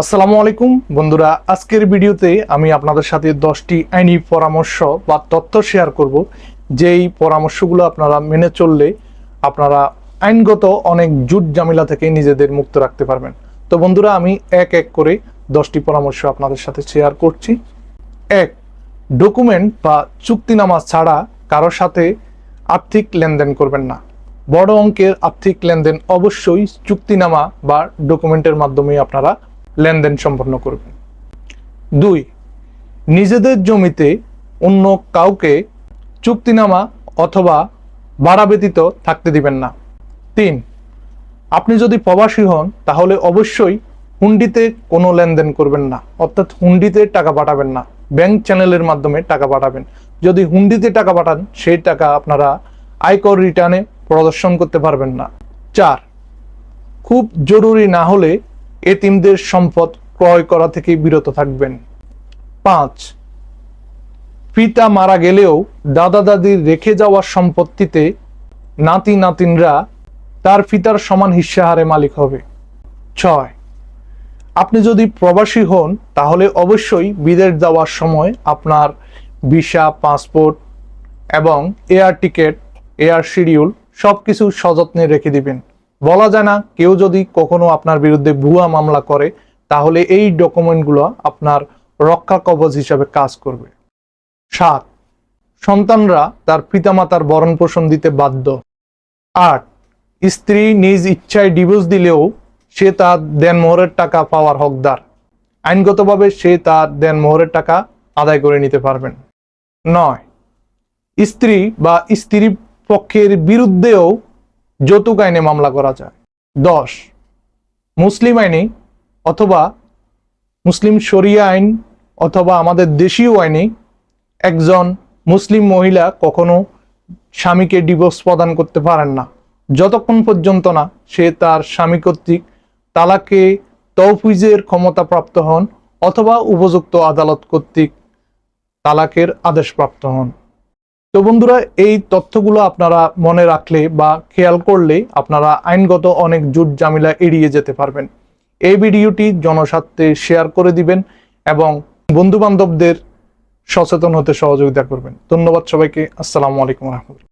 আসসালামু আলাইকুম। বন্ধুরা, আজকের ভিডিওতে আমি আপনাদের সাথে দশটি আইনি পরামর্শ বা তথ্য শেয়ার করব। যেই পরামর্শগুলো আপনারা মেনে চললে আপনারা আইনগত অনেক জুট জামিলা থেকে নিজেদের মুক্ত রাখতে পারবেন। তো বন্ধুরা, আমি এক এক করে দশটি পরামর্শ আপনাদের সাথে শেয়ার করছি। এক, ডকুমেন্ট বা চুক্তিনামা ছাড়া কারোর সাথে আর্থিক লেনদেন করবেন না। বড় অঙ্কের আর্থিক লেনদেন অবশ্যই চুক্তিনামা বা ডকুমেন্টের মাধ্যমে আপনারা লেনদেন সম্পন্ন করবেন দুই, নিজেদের জমিতে অন্য কাউকে চুক্তিনামা অথবা ভাড়া ব্যতীত থাকতে দিবেন না। তিন, আপনি যদি প্রবাসী হন, তাহলে অবশ্যই হুন্ডিতে কোনো লেনদেন করবেন না। অর্থাৎ হুন্ডিতে টাকা পাঠাবেন না। ব্যাংক চ্যানেলের মাধ্যমে টাকা পাঠাবেন। যদি হুন্ডিতে টাকা পাঠান, সেই টাকা আপনারা আয়কর রিটার্নে প্রদর্শন করতে পারবেন না। চার, খুব জরুরি না হলে এতিমদের সম্পদ ক্রয় করা থেকে বিরত থাকবেন। পাঁচ, পিতা মারা গেলেও দাদা দাদির রেখে যাওয়া সম্পত্তিতে নাতি নাতিনরা তার পিতার সমান হিস্সাহারে মালিক হবে। ছয়, আপনি যদি প্রবাসী হন, তাহলে অবশ্যই বিদেশ যাওয়ার সময় আপনার ভিসা, পাসপোর্ট এবং এয়ার টিকেট, এয়ার শিডিউল সব কিছু সযত্নে রেখে দিবেন। বলা যায় না, কেউ যদি কখনো আপনার বিরুদ্ধে ভুয়া মামলা করে, তাহলে এই ডকুমেন্টগুলো আপনার রক্ষা কবচ হিসাবে কাজ করবে। সাত, সন্তানরা তার পিতামাতার ভরণ পোষণ দিতে বাধ্য। আট, স্ত্রী নিজ ইচ্ছায় ডিভোর্স দিলেও সে তার দেনমোহরের টাকা পাওয়ার হকদার। আইনগতভাবে সে তার দেনমোহরের টাকা আদায় করে নিতে পারবেন। নয়, স্ত্রী বা স্ত্রী পক্ষের বিরুদ্ধেও যৌতুক আইনে মামলা করা যায়। দশ, মুসলিম আইনে অথবা মুসলিম শরিয়া আইন অথবা আমাদের দেশীয় আইনে একজন মুসলিম মহিলা কখনো স্বামীকে ডিভোর্স প্রদান করতে পারেন না। যতক্ষণ পর্যন্ত না সে তার স্বামী কর্তৃক তালাকে তৌফিজের ক্ষমতা প্রাপ্ত হন অথবা উপযুক্ত আদালত কর্তৃক তালাকের আদেশপ্রাপ্ত হন। তো বন্ধুরা, এই তথ্যগুলো আপনারা মনে রাখলে বা খেয়াল করলে আপনারা আইনগত অনেক জুট জামিলা এড়িয়ে যেতে পারবেন। এই ভিডিওটি জনস্বার্থে শেয়ার করে দিবেন এবং বন্ধুবান্ধবদের সচেতন হতে সহযোগিতা করবেন। ধন্যবাদ সবাইকে। আসসালামু আলাইকুম রহমতুল্লাহ।